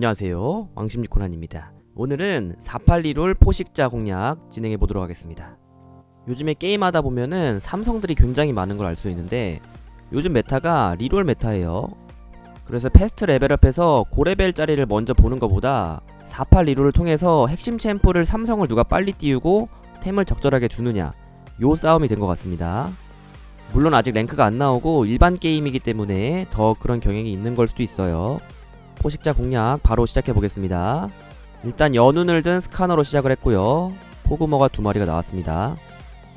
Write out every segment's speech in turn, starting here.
안녕하세요. 왕십리코난입니다. 오늘은 482롤 포식자 공략 진행해 보도록 하겠습니다. 요즘에 게임하다 보면은 삼성들이 굉장히 많은 걸 알 수 있는데 요즘 메타가 리롤 메타예요. 그래서 패스트 레벨업해서 고레벨짜리를 먼저 보는 것보다 48 리롤을 통해서 핵심 챔프를 삼성을 누가 빨리 띄우고 템을 적절하게 주느냐 요 싸움이 된 것 같습니다. 물론 아직 랭크가 안 나오고 일반 게임이기 때문에 더 그런 경향이 있는 걸 수도 있어요. 포식자 공략 바로 시작해 보겠습니다. 일단 연운을 든 스카너로 시작을 했고요. 코그모가 두 마리가 나왔습니다.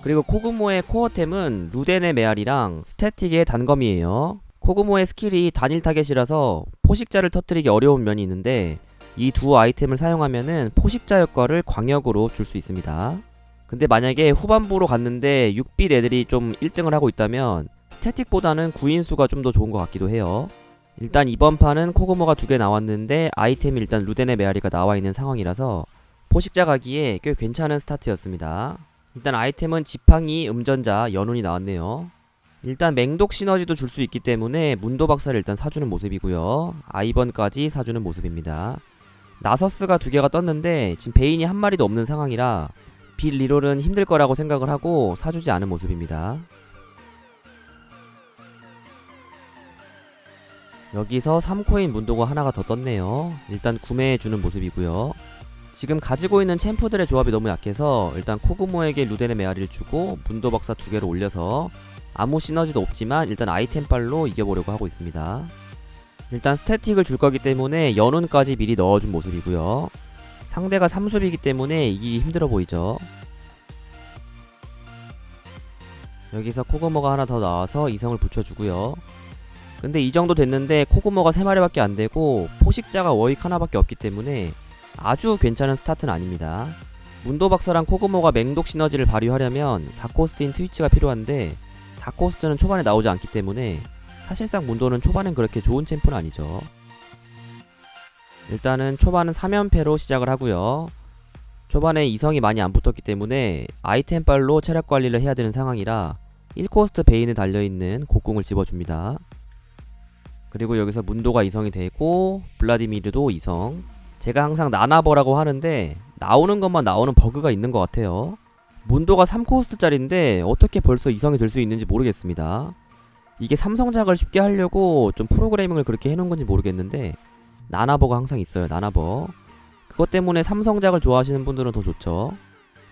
그리고 코그모의 코어템은 루덴의 메아리랑 스태틱의 단검이에요. 코그모의 스킬이 단일 타겟이라서 포식자를 터뜨리기 어려운 면이 있는데 이 두 아이템을 사용하면은 포식자 효과를 광역으로 줄 수 있습니다. 근데 만약에 후반부로 갔는데 6빛 애들이 좀 1등을 하고 있다면 스태틱보다는 구인수가 좀 더 좋은 것 같기도 해요. 일단 이번 판은 코그모가 두 개 나왔는데 아이템이 일단 루덴의 메아리가 나와 있는 상황이라서 포식자 가기에 꽤 괜찮은 스타트였습니다. 일단 아이템은 지팡이, 음전자, 연운이 나왔네요. 일단 맹독 시너지도 줄 수 있기 때문에 문도 박사를 일단 사주는 모습이고요. 아이번까지 사주는 모습입니다. 나서스가 두 개가 떴는데 지금 베인이 한 마리도 없는 상황이라 빌 리롤은 힘들 거라고 생각을 하고 사주지 않은 모습입니다. 여기서 3코인 문도가 하나가 더 떴네요. 일단 구매해주는 모습이고요. 지금 가지고 있는 챔프들의 조합이 너무 약해서 일단 코그모에게 루덴의 메아리를 주고 문도 박사 두 개를 올려서 아무 시너지도 없지만 일단 아이템빨로 이겨보려고 하고 있습니다. 일단 스태틱을 줄 거기 때문에 연운까지 미리 넣어준 모습이고요. 상대가 3숲이기 때문에 이기기 힘들어 보이죠. 여기서 코그모가 하나 더 나와서 이성을 붙여주고요. 근데 이 정도 됐는데 코그모가 3마리밖에 안 되고 포식자가 워익 하나밖에 없기 때문에 아주 괜찮은 스타트는 아닙니다. 문도 박사랑 코그모가 맹독 시너지를 발휘하려면 4코스트인 트위치가 필요한데 4코스트는 초반에 나오지 않기 때문에 사실상 문도는 초반엔 그렇게 좋은 챔프는 아니죠. 일단은 초반은 3연패로 시작을 하고요. 초반에 이성이 많이 안 붙었기 때문에 아이템빨로 체력 관리를 해야 되는 상황이라 1코스트 베인에 달려있는 곡궁을 집어줍니다. 그리고 여기서 문도가 이성이 되고 블라디미르도 이성. 제가 항상 나나버라고 하는데 나오는 것만 나오는 버그가 있는 것 같아요. 문도가 3코스트짜리인데 어떻게 벌써 이성이 될 수 있는지 모르겠습니다. 이게 삼성작을 쉽게 하려고 좀 프로그래밍을 그렇게 해놓은 건지 모르겠는데 나나버가 항상 있어요 나나버. 그것 때문에 삼성작을 좋아하시는 분들은 더 좋죠.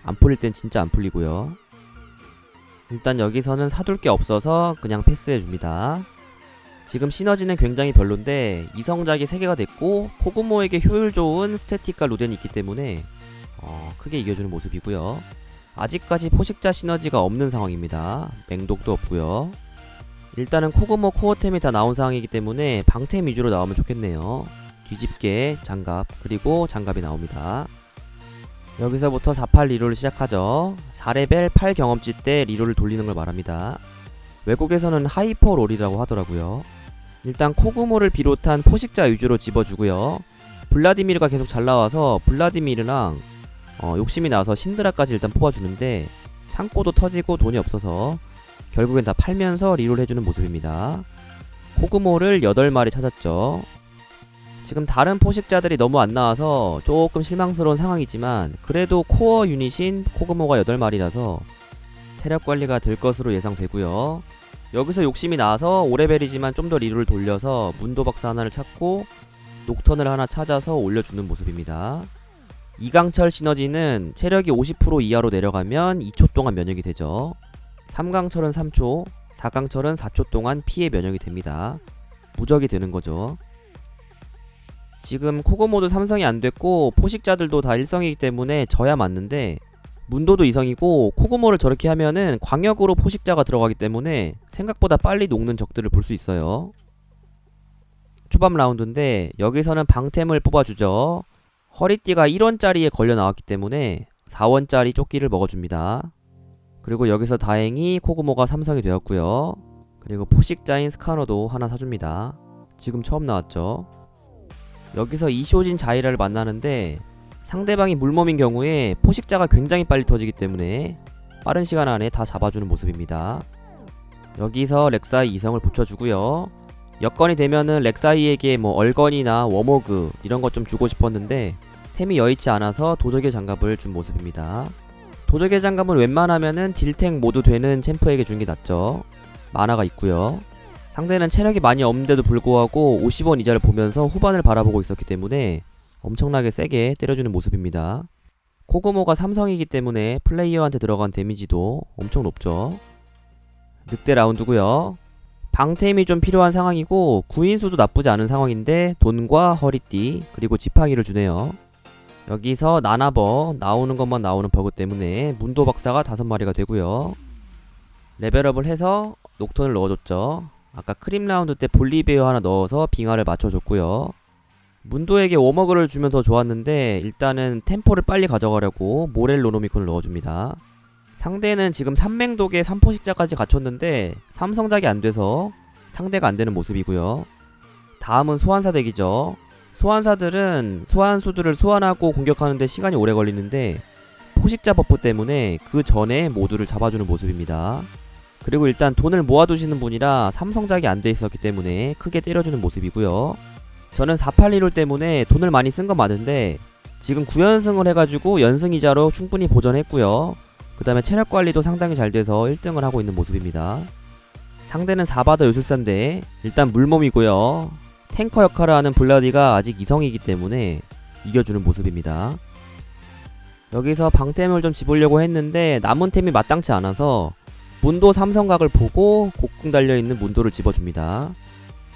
안 풀릴 땐 진짜 안 풀리고요. 일단 여기서는 사둘 게 없어서 그냥 패스해줍니다 지금 시너지는 굉장히 별론데 이성작이 3개가 됐고 코그모에게 효율 좋은 스태틱과 루덴이 있기 때문에 어, 크게 이겨주는 모습이고요. 아직까지 포식자 시너지가 없는 상황입니다. 맹독도 없고요. 일단은 코그모 코어템이 다 나온 상황이기 때문에 방템 위주로 나오면 좋겠네요. 뒤집개, 장갑, 그리고 장갑이 나옵니다. 여기서부터 48 리롤을 시작하죠. 4레벨 8 경험치 때 리롤을 돌리는 걸 말합니다. 외국에서는 하이퍼 롤이라고 하더라고요. 일단 코그모를 비롯한 포식자 위주로 집어주고요. 블라디미르가 계속 잘 나와서 블라디미르랑 어, 욕심이 나서 신드라까지 일단 뽑아주는데 창고도 터지고 돈이 없어서 결국엔 다 팔면서 리롤 해주는 모습입니다. 코그모를 8마리 찾았죠. 지금 다른 포식자들이 너무 안 나와서 조금 실망스러운 상황이지만 그래도 코어 유닛인 코그모가 8마리라서 체력 관리가 될 것으로 예상되고요. 여기서 욕심이 나서 5레벨이지만 좀 더 리롤을 돌려서 문도 박사 하나를 찾고 녹턴을 하나 찾아서 올려주는 모습입니다. 이강철 시너지는 체력이 50% 이하로 내려가면 2초 동안 면역이 되죠. 3강철은 3초, 4강철은 4초 동안 피해 면역이 됩니다. 무적이 되는 거죠. 지금 코고모도 삼성이 안 됐고 포식자들도 다 일성이기 때문에 져야 맞는데 문도도 이성이고 코그모를 저렇게 하면은 광역으로 포식자가 들어가기 때문에 생각보다 빨리 녹는 적들을 볼 수 있어요. 초반 라운드인데 여기서는 방템을 뽑아주죠. 허리띠가 1원짜리에 걸려 나왔기 때문에 4원짜리 조끼를 먹어줍니다. 그리고 여기서 다행히 코그모가 삼성이 되었고요. 그리고 포식자인 스카너도 하나 사줍니다. 지금 처음 나왔죠. 여기서 이쇼진 자이라를 만나는데 상대방이 물몸인 경우에 포식자가 굉장히 빨리 터지기 때문에 빠른 시간 안에 다 잡아주는 모습입니다. 여기서 렉사의 이성을 붙여주고요. 여건이 되면은 렉사이에게 뭐 얼건이나 워머그 이런 것 좀 주고 싶었는데 템이 여의치 않아서 도적의 장갑을 준 모습입니다. 도적의 장갑은 웬만하면은 딜탱 모두 되는 챔프에게 주는 게 낫죠. 만화가 있고요. 상대는 체력이 많이 없는데도 불구하고 50원 이자를 보면서 후반을 바라보고 있었기 때문에 엄청나게 세게 때려주는 모습입니다. 코그모가 삼성이기 때문에 플레이어한테 들어간 데미지도 엄청 높죠. 늑대 라운드고요. 방템이 좀 필요한 상황이고 구인수도 나쁘지 않은 상황인데 돈과 허리띠 그리고 지팡이를 주네요. 여기서 나나버 나오는 것만 나오는 버그 때문에 문도 박사가 다섯 마리가 되고요. 레벨업을 해서 녹턴을 넣어줬죠. 아까 크림 라운드 때 볼리베어 하나 넣어서 빙하를 맞춰줬고요. 문도에게 워머그를 주면 더 좋았는데 일단은 템포를 빨리 가져가려고 모렐 로노미콘을 넣어줍니다. 상대는 지금 삼맹독에 삼포식자까지 갖췄는데 삼성작이 안 돼서 상대가 안 되는 모습이고요. 다음은 소환사 덱이죠. 소환사들은 소환수들을 소환하고 공격하는데 시간이 오래 걸리는데 포식자 버프 때문에 그 전에 모두를 잡아주는 모습입니다. 그리고 일단 돈을 모아두시는 분이라 삼성작이 안 돼 있었기 때문에 크게 때려주는 모습이고요. 저는 482롤 때문에 돈을 많이 쓴 건 맞는데 지금 9연승을 해가지고 연승이자로 충분히 보전했고요. 그 다음에 체력 관리도 상당히 잘 돼서 1등을 하고 있는 모습입니다. 상대는 4바더 요술사인데 일단 물몸이고요. 탱커 역할을 하는 블라디가 아직 이성이기 때문에 이겨주는 모습입니다. 여기서 방템을 좀 집으려고 했는데 남은 템이 마땅치 않아서 문도 삼성각을 보고 곡궁 달려있는 문도를 집어줍니다.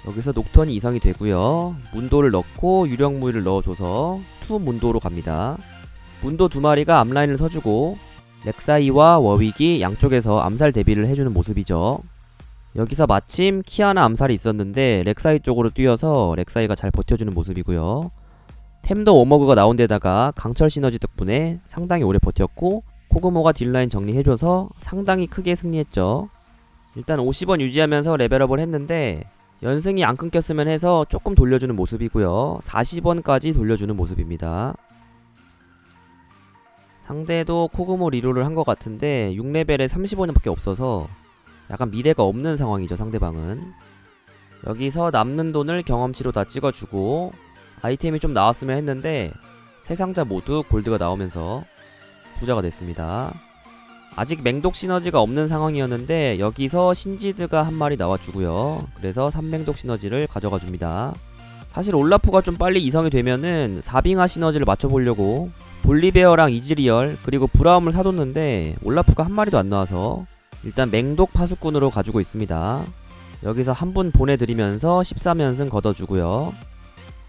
여기서 녹턴이 이성이 되고요. 문도를 넣고 유령무기를 넣어줘서 투 문도로 갑니다. 문도 두 마리가 앞라인을 서주고 렉사이와 워윅이 양쪽에서 암살 대비를 해주는 모습이죠. 여기서 마침 키아나 암살이 있었는데 렉사이 쪽으로 뛰어서 렉사이가 잘 버텨주는 모습이고요. 템도 오머그가 나온 데다가 강철 시너지 덕분에 상당히 오래 버텼고 코그모가 딜라인 정리해줘서 상당히 크게 승리했죠. 일단 50원 유지하면서 레벨업을 했는데 연승이 안 끊겼으면 해서 조금 돌려주는 모습이고요. 40원까지 돌려주는 모습입니다. 상대도 코그모 리롤을 한것 같은데 6레벨에 35년밖에 없어서 약간 미래가 없는 상황이죠 상대방은 여기서 남는 돈을 경험치로 다 찍어주고 아이템이 좀 나왔으면 했는데 세 상자 모두 골드가 나오면서 부자가 됐습니다 아직 맹독 시너지가 없는 상황이었는데 여기서 신지드가 한 마리 나와주고요 그래서 3맹독 시너지를 가져가 줍니다 사실 올라프가 좀 빨리 이성이 되면은 4빙하 시너지를 맞춰보려고 볼리베어랑 이즈리얼 그리고 브라움을 사뒀는데 올라프가 한 마리도 안 나와서 일단 맹독 파수꾼으로 가지고 있습니다. 여기서 한 분 보내드리면서 13연승 걷어주고요.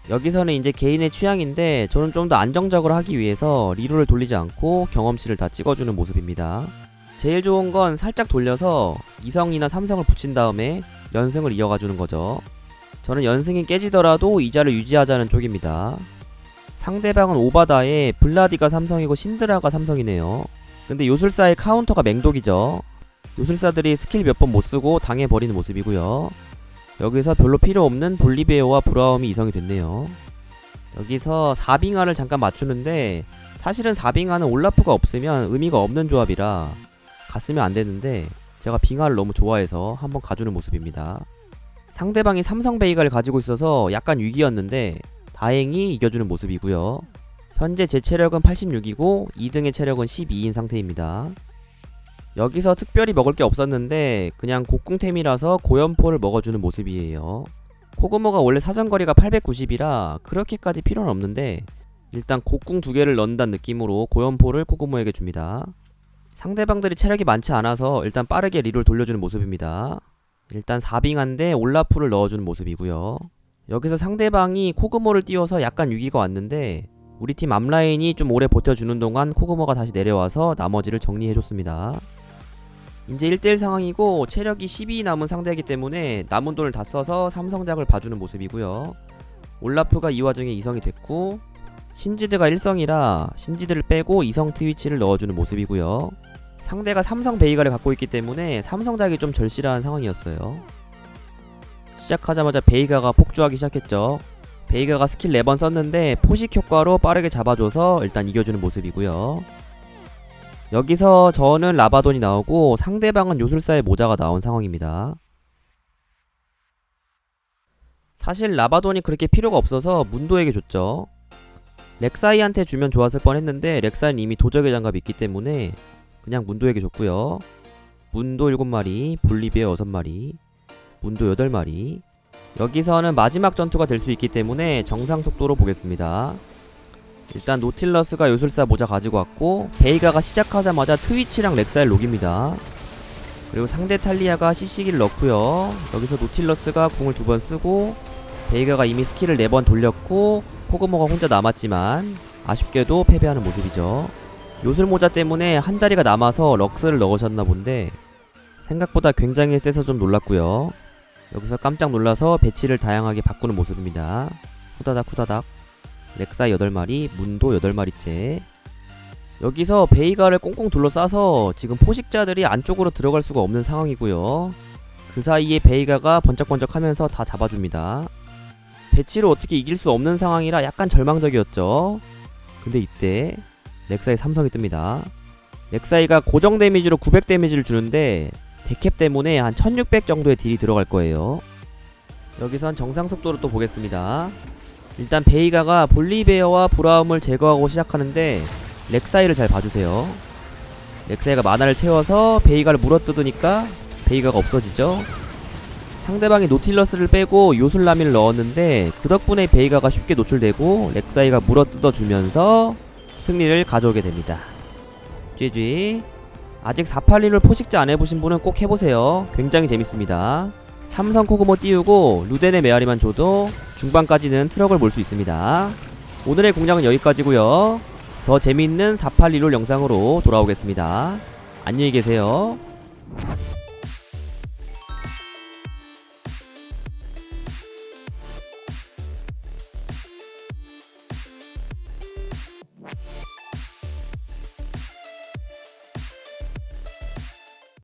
여기서는 이제 개인의 취향인데 저는 좀 더 안정적으로 하기 위해서 리롤을 돌리지 않고 경험치를 다 찍어주는 모습입니다. 제일 좋은 건 살짝 돌려서 이성이나 삼성을 붙인 다음에 연승을 이어가주는 거죠. 저는 연승이 깨지더라도 이자를 유지하자는 쪽입니다. 상대방은 오바다에 블라디가 삼성이고 신드라가 삼성이네요. 근데 요술사의 카운터가 맹독이죠. 요술사들이 스킬 몇 번 못쓰고 당해버리는 모습이고요. 여기서 별로 필요 없는 볼리베어와 브라움이 이성이 됐네요. 여기서 4빙하를 잠깐 맞추는데 사실은 4빙하는 올라프가 없으면 의미가 없는 조합이라 갔으면 안 되는데 제가 빙하를 너무 좋아해서 한번 가주는 모습입니다. 상대방이 삼성 베이가를 가지고 있어서 약간 위기였는데 다행히 이겨주는 모습이고요. 현재 제 체력은 86이고 2등의 체력은 12인 상태입니다. 여기서 특별히 먹을 게 없었는데 그냥 곡궁템이라서 고연포를 먹어주는 모습이에요. 코그모가 원래 사정거리가 890이라 그렇게까지 필요는 없는데 일단 곡궁 두 개를 넣는다는 느낌으로 고연포를 코그모에게 줍니다. 상대방들이 체력이 많지 않아서 일단 빠르게 리롤 돌려주는 모습입니다. 일단 4빙한데 올라프를 넣어주는 모습이고요. 여기서 상대방이 코그모를 띄워서 약간 위기가 왔는데 우리 팀 앞라인이 좀 오래 버텨주는 동안 코그모가 다시 내려와서 나머지를 정리해줬습니다. 이제 1대1 상황이고 체력이 12 남은 상대이기 때문에 남은 돈을 다 써서 삼성작을 봐주는 모습이고요. 올라프가 이 와중에 이성이 됐고 신지드가 1성이라 신지드를 빼고 이성 트위치를 넣어주는 모습이고요. 상대가 삼성 베이가를 갖고 있기 때문에 삼성작이 좀 절실한 상황이었어요. 시작하자마자 베이가가 폭주하기 시작했죠. 베이가가 스킬 4번 썼는데 포식 효과로 빠르게 잡아줘서 일단 이겨주는 모습이고요. 여기서 저는 라바돈이 나오고 상대방은 요술사의 모자가 나온 상황입니다. 사실 라바돈이 그렇게 필요가 없어서 문도에게 줬죠. 렉사이한테 주면 좋았을 뻔했는데 렉사이는 이미 도적의 장갑이 있기 때문에 그냥 문도에게 줬고요. 문도 7마리, 볼리비아 6마리, 문도 8마리. 여기서는 마지막 전투가 될 수 있기 때문에 정상 속도로 보겠습니다. 일단 노틸러스가 요술사 모자 가지고 왔고 베이가가 시작하자마자 트위치랑 렉사를 녹입니다. 그리고 상대 탈리아가 CC기를 넣고요. 여기서 노틸러스가 궁을 두 번 쓰고 베이가가 이미 스킬을 네 번 돌렸고 코그모가 혼자 남았지만 아쉽게도 패배하는 모습이죠. 요술 모자 때문에 한 자리가 남아서 럭스를 넣으셨나 본데 생각보다 굉장히 세서 좀 놀랐고요. 여기서 깜짝 놀라서 배치를 다양하게 바꾸는 모습입니다. 후다닥 후다닥 렉사 8마리, 문도 8마리째. 여기서 베이가를 꽁꽁 둘러싸서 지금 포식자들이 안쪽으로 들어갈 수가 없는 상황이고요. 그 사이에 베이가가 번쩍번쩍 하면서 다 잡아줍니다. 배치를 어떻게 이길 수 없는 상황이라 약간 절망적이었죠. 근데 이때 렉사이 삼성이 뜹니다. 렉사이가 고정 데미지로 900 데미지를 주는데 데캡 때문에 한 1600 정도의 딜이 들어갈 거예요. 여기선 정상 속도로 또 보겠습니다. 일단 베이가가 볼리베어와 브라움을 제거하고 시작하는데 렉사이를 잘 봐주세요. 렉사이가 만화를 채워서 베이가를 물어뜯으니까 베이가가 없어지죠. 상대방이 노틸러스를 빼고 요술라미를 넣었는데 그 덕분에 베이가가 쉽게 노출되고 렉사이가 물어뜯어주면서 승리를 가져오게 됩니다. GG 아직 481을 포식자 안 해보신 분은 꼭 해보세요. 굉장히 재밌습니다. 삼성 코그모 띄우고 루덴의 메아리만 줘도 중반까지는 트럭을 몰 수 있습니다. 오늘의 공략은 여기까지고요. 더 재미있는 482롤 영상으로 돌아오겠습니다. 안녕히 계세요.